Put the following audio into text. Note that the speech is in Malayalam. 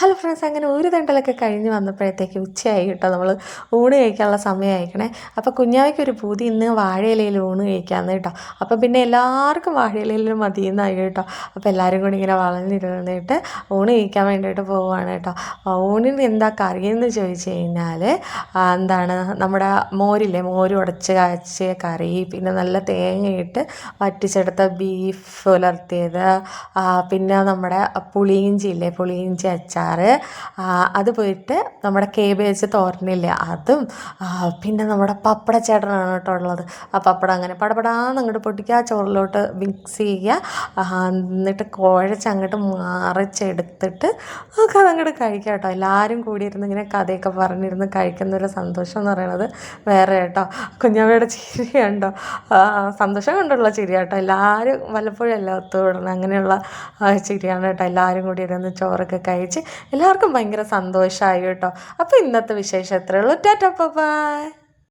ഹലോ ഫ്രണ്ട്സ് അങ്ങനെ ഒരു തണ്ടലൊക്കെ കഴിഞ്ഞ് വന്നപ്പോഴത്തേക്ക് ഉച്ചയായി കേട്ടോ. നമ്മൾ ഊണ് കഴിക്കാനുള്ള സമയം അയക്കണേ അപ്പോൾ കുഞ്ഞാവയ്ക്ക് ഒരു പൂതി ഇന്ന് വാഴയിലയിൽ ഊണ് കഴിക്കാമെന്ന് കേട്ടോ. അപ്പോൾ പിന്നെ എല്ലാവർക്കും വാഴയിലയിൽ മതിയെന്നായി കേട്ടോ. അപ്പോൾ എല്ലാവരും കൂടി ഇങ്ങനെ വളർന്നിരുന്നിട്ട് ഊണ് കഴിക്കാൻ വേണ്ടിയിട്ട് പോവുകയാണ് കേട്ടോ. ഊണിന് എന്താ കറിയെന്ന് ചോദിച്ചു കഴിഞ്ഞാൽ എന്താണ് നമ്മുടെ മോരില്ലേ മോര് ഉടച്ച് കാച്ചിയ കറി പിന്നെ നല്ല തേങ്ങയിട്ട് വറ്റിച്ചെടുത്ത ബീഫ് പുലർത്തിയത് പിന്നെ നമ്മുടെ പുളിയിഞ്ചി ഇല്ലേ പുളിയിഞ്ചി അച്ചാർ അത് പോയിട്ട് നമ്മുടെ കേബേജ് തോരനില്ലേ അതും പിന്നെ നമ്മുടെ പപ്പട ചേട്ടനാണ് കേട്ടോ ഉള്ളത്. ആ പപ്പടം അങ്ങനെ പടപടാന്ന് അങ്ങോട്ട് പൊട്ടിക്കുക ആ ചോറിലോട്ട് മിക്സ് ചെയ്യുക എന്നിട്ട് കുഴച്ച് അങ്ങോട്ട് മറിച്ചെടുത്തിട്ട് ഒക്കെ അതങ്ങോട്ട് കഴിക്കാം കേട്ടോ. എല്ലാവരും കൂടി ഇരുന്ന് ഇങ്ങനെ കഥയൊക്കെ പറഞ്ഞിരുന്ന് കഴിക്കുന്ന ഒരു സന്തോഷം എന്ന് പറയുന്നത് വേറെ കേട്ടോ. കുഞ്ഞമ്മയുടെ ചിരി കണ്ടോ? സന്തോഷം കൊണ്ടുള്ള ചിരി കേട്ടോ. എല്ലാവരും വല്ലപ്പോഴും എല്ലാം ഒത്തുകൂടണം? അങ്ങനെയുള്ള ചിരിയാണ് കേട്ടോ. എല്ലാവരും കൂടി ഇരുന്ന് ചോറൊക്കെ കഴിച്ച് എല്ലാവർക്കും ഭയങ്കര സന്തോഷമായി കേട്ടോ. അപ്പോൾ ഇന്നത്തെ വിശേഷം എത്രയുള്ളൂ ടാറ്റ ബൈ.